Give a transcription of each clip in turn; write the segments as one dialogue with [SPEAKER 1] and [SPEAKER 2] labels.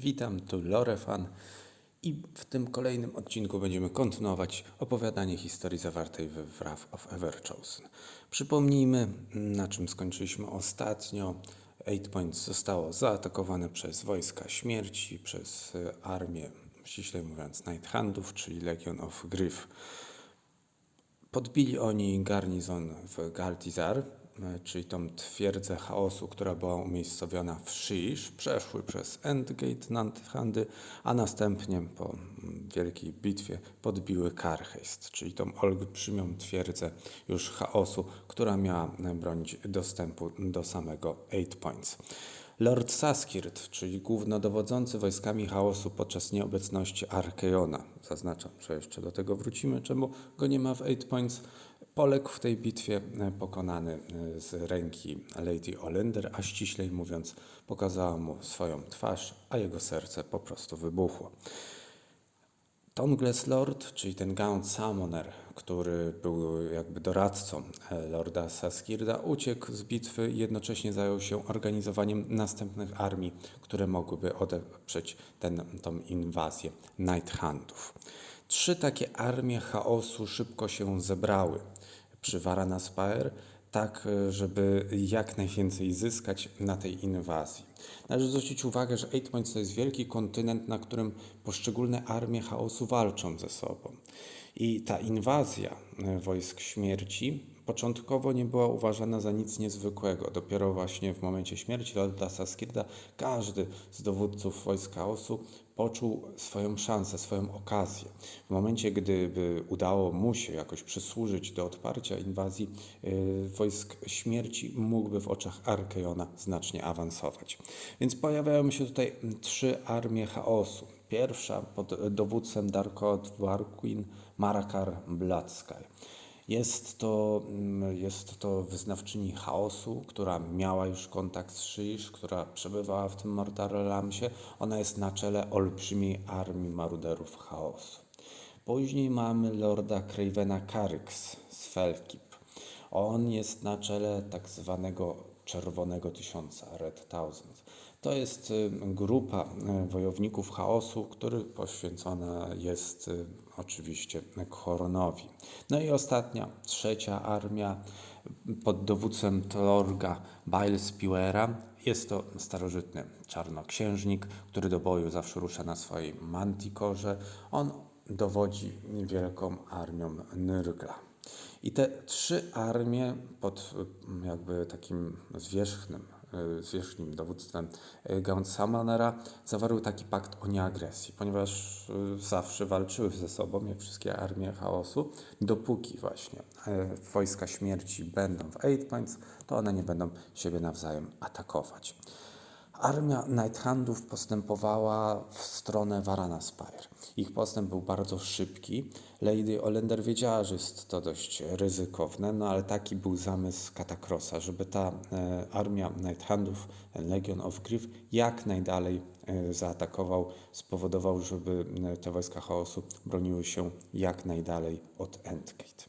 [SPEAKER 1] Witam, tu Lorefan i w tym kolejnym odcinku będziemy kontynuować opowiadanie historii zawartej w Wrath of Everchosen. Przypomnijmy, na czym skończyliśmy ostatnio. Eight Points zostało zaatakowane przez wojska śmierci, przez e, armię, ściśle mówiąc, Night Handów, czyli Legion of Gryf. Podbili oni garnizon w Galtizar, czyli tą twierdzę chaosu, która była umiejscowiona w Shish. Przeszły przez Endgate Nanthandy, a następnie po mm, wielkiej bitwie podbiły Karheist, czyli tą olbrzymią twierdzę już chaosu, która miała e, bronić dostępu do samego Eight Points. Lord Saskirt, czyli głównodowodzący wojskami chaosu podczas nieobecności Arkeona, zaznaczam, że jeszcze do tego wrócimy, czemu go nie ma w Eight Points, poległ w tej bitwie e, pokonany e, z ręki Lady Olender, a ściślej mówiąc pokazała mu swoją twarz, a jego serce po prostu wybuchło. Tongless Lord, czyli ten Gaunt Summoner, który był jakby doradcą e, Lorda Saskirda, uciekł z bitwy i jednocześnie zajął się organizowaniem następnych armii, które mogłyby odeprzeć tą inwazję Night Handów. Trzy takie armie chaosu szybko się zebrały przy Varanaspaer, tak e, żeby jak najwięcej zyskać na tej inwazji. Należy zwrócić uwagę, że Eight Points to jest wielki kontynent, na którym poszczególne armie chaosu walczą ze sobą. I ta inwazja e, wojsk śmierci początkowo nie była uważana za nic niezwykłego. Dopiero właśnie w momencie śmierci Lorda Saskirda każdy z dowódców wojsk chaosu poczuł swoją szansę, swoją okazję. W momencie, gdyby udało mu się jakoś przysłużyć do odparcia inwazji yy, wojsk śmierci, mógłby w oczach Arkeona znacznie awansować. Więc pojawiają się tutaj trzy armie chaosu. Pierwsza pod dowództwem Darko Dwarquin Marakar Bladzkaj. Jest to, mm, jest to wyznawczyni chaosu, która miała już kontakt z Shish, która przebywała w tym Mortarlamsie. Ona jest na czele olbrzymiej armii maruderów chaosu. Później mamy lorda Cravena Caryx z Felkip. On jest na czele tak zwanego Czerwonego Tysiąca, Red Thousand. To jest y, grupa y, wojowników chaosu, który poświęcona jest y, oczywiście Khoronowi. No i ostatnia, trzecia armia pod dowództwem Tlorga Bailspiwera. Jest to starożytny czarnoksiężnik, który do boju zawsze rusza na swojej mantikorze. On dowodzi wielką armią Nyrgla. I te trzy armie pod jakby takim zwierzchnym zwierzchnim dowództwem e, Gaunt Samanera zawarły taki pakt o nieagresji, ponieważ e, zawsze walczyły ze sobą, jak wszystkie armie chaosu, dopóki właśnie wojska śmierci będą w Eight Points, to one nie będą siebie nawzajem atakować. Armia Nighthandów postępowała w stronę Varana Spire. Ich postęp był bardzo szybki. Lady Olender wiedziała, że jest to dość ryzykowne, no ale taki był zamysł Katakrosa, żeby ta e, armia Nighthandów, Legion of Grief, jak najdalej e, zaatakował, spowodował, żeby e, te wojska chaosu broniły się jak najdalej od Endgate.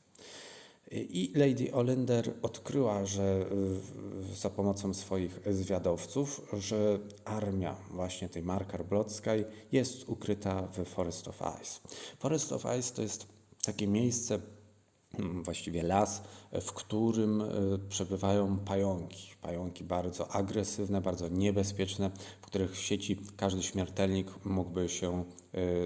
[SPEAKER 1] I Lady Olender odkryła, że y, za pomocą swoich zwiadowców, że armia właśnie tej Markar Blodzkiej jest ukryta w Forest of Ice. Forest of Ice to jest takie miejsce, właściwie las, w którym y, przebywają pająki. Pająki bardzo agresywne, bardzo niebezpieczne, w których w sieci każdy śmiertelnik mógłby się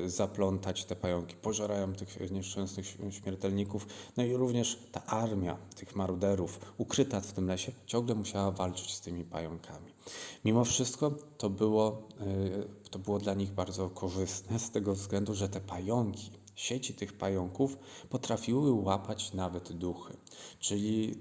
[SPEAKER 1] y, zaplątać. Te pająki pożerają tych nieszczęsnych śmiertelników. No i również ta armia tych maruderów ukryta w tym lesie ciągle musiała walczyć z tymi pająkami. Mimo wszystko to było, y, to było dla nich bardzo korzystne z tego względu, że te pająki sieci tych pająków potrafiły łapać nawet duchy, czyli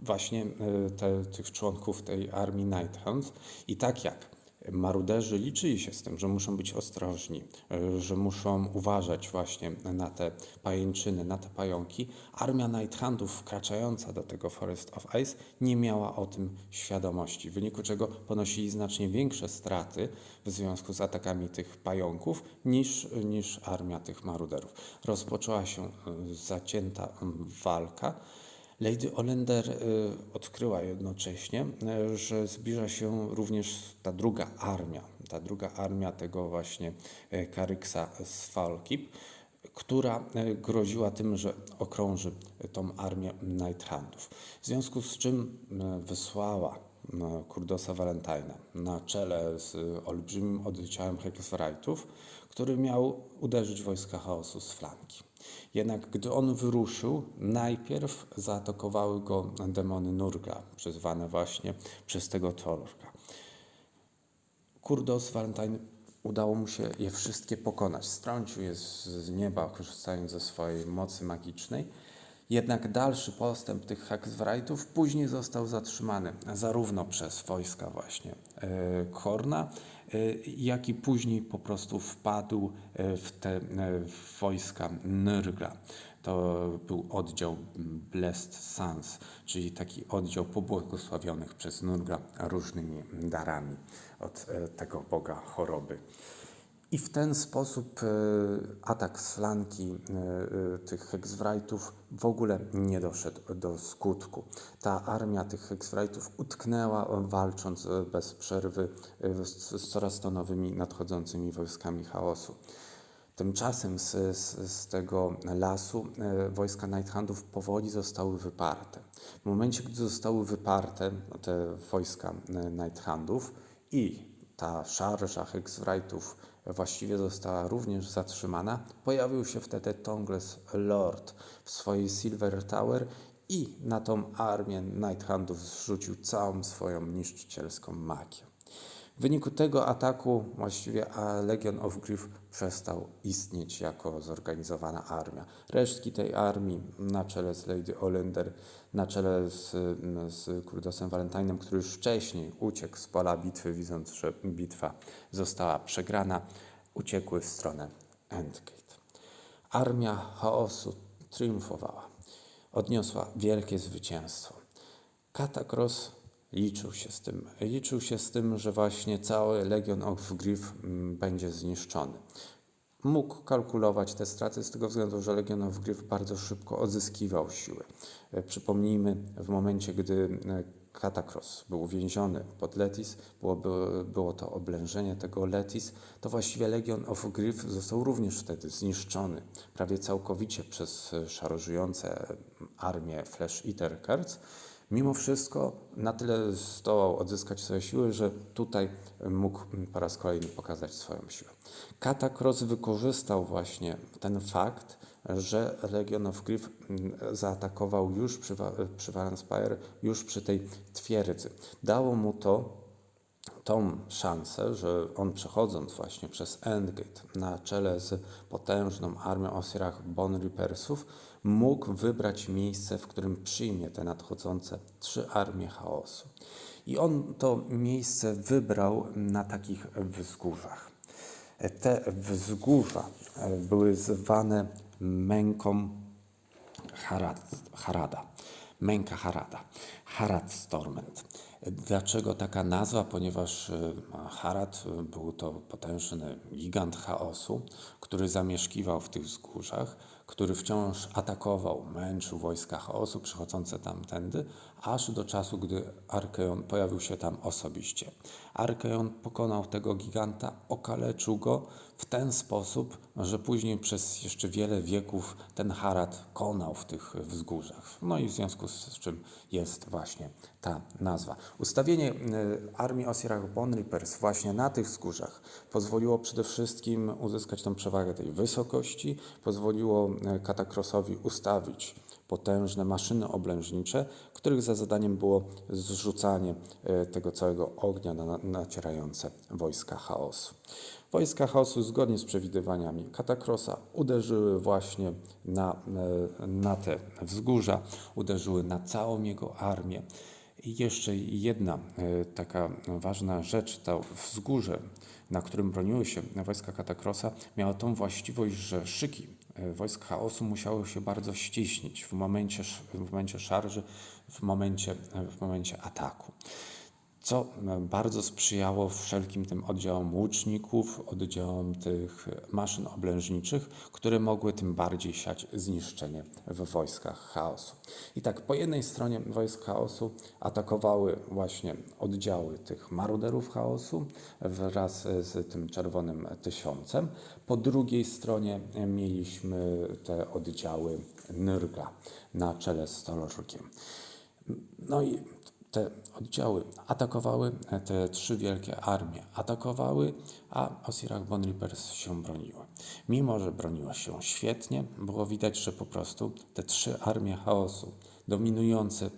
[SPEAKER 1] właśnie e, te, tych członków tej armii Nighthounds. I tak jak maruderzy liczyli się z tym, że muszą być ostrożni, e, że muszą uważać właśnie na te pajęczyny, na te pająki. Armia Nighthandów wkraczająca do tego Forest of Ice nie miała o tym świadomości, w wyniku czego ponosili znacznie większe straty w związku z atakami tych pająków niż, niż armia tych maruderów. Rozpoczęła się e, zacięta walka. Lady Olender y, odkryła jednocześnie, y, że zbliża się również ta druga armia ta druga armia tego właśnie e, Karyksa z Falkip, która groziła tym, że okrąży tą armię Nighthandów. W związku z czym wysłała Kurdosa Valentina na czele z olbrzymim oddziałem Hexwrightów, który miał uderzyć wojska chaosu z flanki. Jednak gdy on wyruszył, najpierw zaatakowały go demony Nurgla, przyzwane właśnie przez tego Torka. Kurdos Valentine udało mu się je wszystkie pokonać. Strącił je z nieba, korzystając ze swojej mocy magicznej. Jednak dalszy postęp tych Haxwrightów później został zatrzymany zarówno przez wojska właśnie e, Korna, e, jak i później po prostu wpadł e, w te e, wojska Nyrgla. To był oddział Blessed Sons, czyli taki oddział pobłogosławionych przez Nurgla różnymi darami od tego boga choroby. I w ten sposób e, atak z flanki e, e, tych Hexwrightów w ogóle nie doszedł do skutku. Ta armia tych Hexwrightów utknęła walcząc bez przerwy z, coraz to nowymi nadchodzącymi wojskami chaosu. Tymczasem z, z, z tego lasu wojska Nighthandów powoli zostały wyparte. W momencie, gdy zostały wyparte te wojska Nighthandów i ta szarża Hexwrightów właściwie została również zatrzymana, pojawił się wtedy Tongles Lord w swojej Silver Tower i na tą armię Nighthandów zrzucił całą swoją niszczycielską magię. W wyniku tego ataku właściwie Legion of Grief przestał istnieć jako zorganizowana armia. Resztki tej armii na czele z Lady Olender, na czele z, z Kurdosem Valentinem, który już wcześniej uciekł z pola bitwy, widząc, że bitwa została przegrana, uciekły w stronę Endgate. Armia chaosu triumfowała. Odniosła wielkie zwycięstwo. Katakros liczył się z tym. Liczył się z tym, że właśnie cały Legion of Grief mm, będzie zniszczony. Mógł kalkulować te straty z tego względu, że Legion of Grief bardzo szybko odzyskiwał siły. E, Przypomnijmy, w momencie, gdy e, Katakros był uwięziony pod Letis, byłoby, było to oblężenie tego Letis, to właściwie Legion of Grief został również wtedy zniszczony prawie całkowicie przez e, szarżujące armię Flash Eater Cards. Mimo wszystko na tyle zdołał odzyskać swoje siły, że tutaj mógł po raz kolejny pokazać swoją siłę. Katakros wykorzystał właśnie ten fakt, że Legion of Grief mm, zaatakował już przy, przy Valenspire, już przy tej twierdzy. Dało mu to tą szansę, że on przechodząc właśnie przez Endgate na czele z potężną armią Osirach Bon Reapersów, mógł wybrać miejsce, w którym przyjmie te nadchodzące trzy armie chaosu. I on to miejsce wybrał na takich wzgórzach. Te wzgórza e, były zwane męką Harad, Harada. Męka Harada. Harad Storment. Dlaczego taka nazwa? Ponieważ e, Harad e, był to potężny gigant chaosu, który zamieszkiwał w tych wzgórzach, który wciąż atakował, męczył wojska chaosu przychodzące tamtędy, aż do czasu, gdy Arkeon pojawił się tam osobiście. Arkeon pokonał tego giganta, okaleczył go w ten sposób, że później przez jeszcze wiele wieków ten Harad konał w tych wzgórzach. No i w związku z czym jest właśnie ta nazwa. Ustawienie y, armii Osirach Bon Reapers właśnie na tych wzgórzach pozwoliło przede wszystkim uzyskać tą przewagę tej wysokości, pozwoliło y, Katakrosowi ustawić potężne maszyny oblężnicze, których za zadaniem było zrzucanie e, tego całego ognia na- nacierające wojska chaosu. Wojska chaosu, zgodnie z przewidywaniami Katakrosa, uderzyły właśnie na, e, na te wzgórza, uderzyły na całą jego armię. I jeszcze jedna e, taka ważna rzecz, to wzgórze, na którym broniły się wojska Katakrosa, miało tą właściwość, że szyki e, wojsk chaosu musiały się bardzo ściśnić w momencie, w momencie szarży, w momencie, w momencie ataku. Co bardzo sprzyjało wszelkim tym oddziałom łuczników, oddziałom tych maszyn oblężniczych, które mogły tym bardziej siać zniszczenie w wojskach chaosu. I tak po jednej stronie wojsk chaosu atakowały właśnie oddziały tych maruderów chaosu wraz z tym czerwonym tysiącem. Po drugiej stronie mieliśmy te oddziały Nyrga na czele z Tolorkiem. No i te oddziały atakowały, te trzy wielkie armie atakowały, a Osirach Rippers się broniły. Mimo, że broniło się świetnie, było widać, że po prostu te trzy armie chaosu, dominujące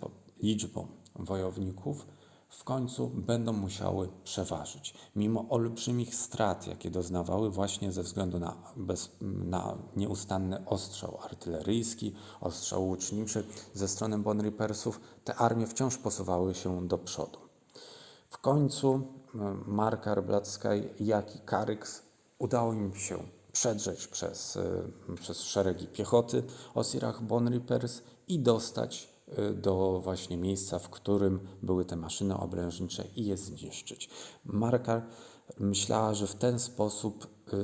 [SPEAKER 1] liczbą wojowników, w końcu będą musiały przeważyć. Mimo olbrzymich strat, jakie doznawały właśnie ze względu na, bez, na nieustanny ostrzał artyleryjski, ostrzał łuczniczy ze strony Bon Rippersów, te armie wciąż posuwały się do przodu. W końcu Markar, Bladzkaj, jak i Karyks udało im się przedrzeć przez, przez szeregi piechoty Osirach Bon Rippers i dostać do właśnie miejsca, w którym były te maszyny obrężnicze i je zniszczyć. Marka myślała, że w ten sposób y,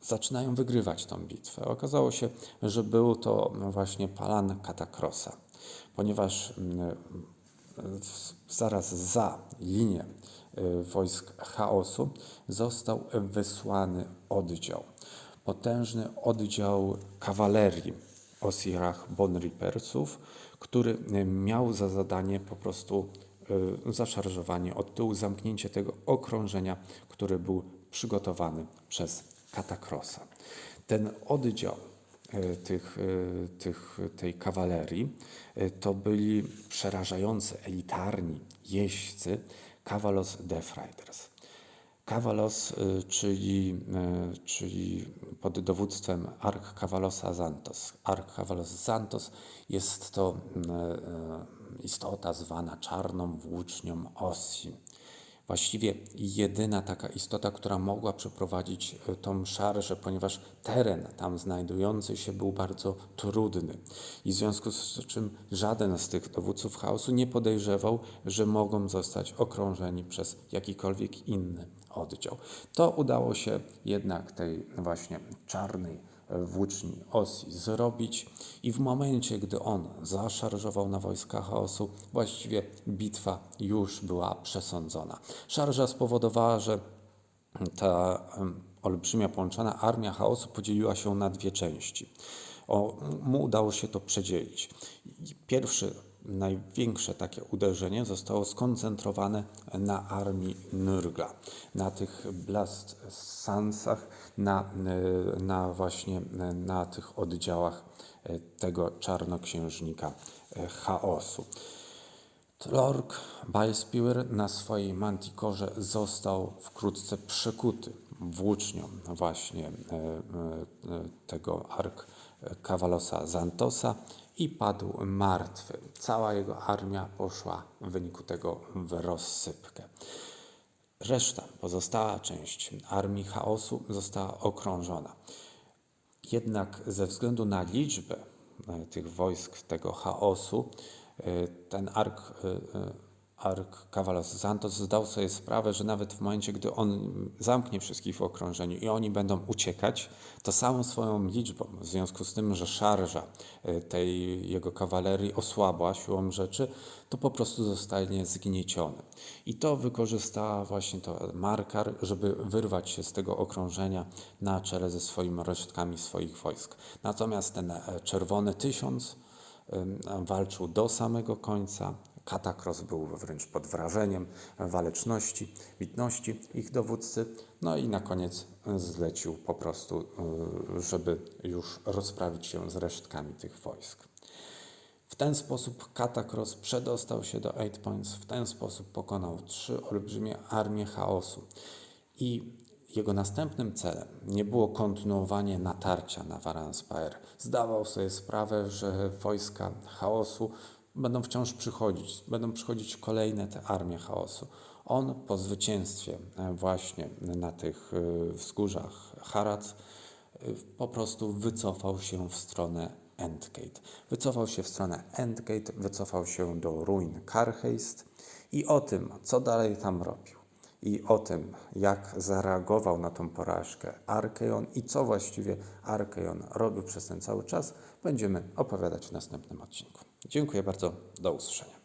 [SPEAKER 1] zaczynają wygrywać tą bitwę. Okazało się, że był to właśnie Palan Katakrosa, ponieważ y, zaraz za linię wojsk chaosu został wysłany oddział. Potężny oddział kawalerii Osirach Bon Rippersów, który e, miał za zadanie po prostu e, zaszarżowanie od tyłu, zamknięcie tego okrążenia, który był przygotowany przez Katakrosa. Ten oddział e, tych, tych, tej kawalerii to byli przerażający, elitarni jeźdźcy Cavalos Death Riders. Cavalos, czyli, czyli pod dowództwem Ark Cavalosa Santos. Ark Cavalos Santos jest to e, istota zwana czarną włócznią Osji. Właściwie jedyna taka istota, która mogła przeprowadzić tą szarżę, ponieważ teren tam znajdujący się był bardzo trudny. I w związku z czym żaden z tych dowódców chaosu nie podejrzewał, że mogą zostać okrążeni przez jakikolwiek inny oddział. To udało się jednak tej właśnie czarnej włóczni Osji zrobić i w momencie, gdy on zaszarżował na wojska chaosu, właściwie bitwa już była przesądzona. Szarża spowodowała, że ta olbrzymia połączona armia chaosu podzieliła się na dwie części. O, mu udało się to przedzielić. Pierwszy największe takie uderzenie zostało skoncentrowane na armii Nurgla, na tych Blast Sansach, na, na właśnie na tych oddziałach tego czarnoksiężnika chaosu. Tlork Bajspiwer na swojej mantikorze został wkrótce przekuty włócznią właśnie e, e, tego ark Kawalosa Zantosa i padł martwy. Cała jego armia poszła w wyniku tego w rozsypkę. Reszta, pozostała część armii chaosu została okrążona. Jednak ze względu na liczbę e, tych wojsk, tego chaosu, ten ark Ark Cavalos Santos zdał sobie sprawę, że nawet w momencie, gdy on zamknie wszystkich w okrążeniu i oni będą uciekać, to samą swoją liczbą, w związku z tym, że szarża e, tej jego kawalerii osłabła siłą rzeczy, to po prostu zostanie zgnieciony. I to wykorzystała właśnie to Markar, żeby wyrwać się z tego okrążenia na czele ze swoimi resztkami swoich wojsk. Natomiast ten e, czerwony tysiąc walczył do samego końca, Katakros był wręcz pod wrażeniem waleczności, bitności ich dowódcy. No i na koniec zlecił po prostu, y, żeby już rozprawić się z resztkami tych wojsk. W ten sposób Katakros przedostał się do Eight Points, w ten sposób pokonał trzy olbrzymie armie chaosu. I jego następnym celem nie było kontynuowanie natarcia na Varanspire. Zdawał sobie sprawę, że wojska chaosu będą wciąż przychodzić, będą przychodzić kolejne te armie chaosu. On po zwycięstwie e, właśnie na tych e, wzgórzach Harad e, po prostu wycofał się w stronę Endgate. Wycofał się w stronę Endgate, wycofał się do ruin Karheist I o tym, co dalej tam robił, i o tym, jak zareagował na tą porażkę Arkeon i co właściwie Arkeon robił przez ten cały czas, będziemy opowiadać w następnym odcinku. Dziękuję bardzo, do usłyszenia.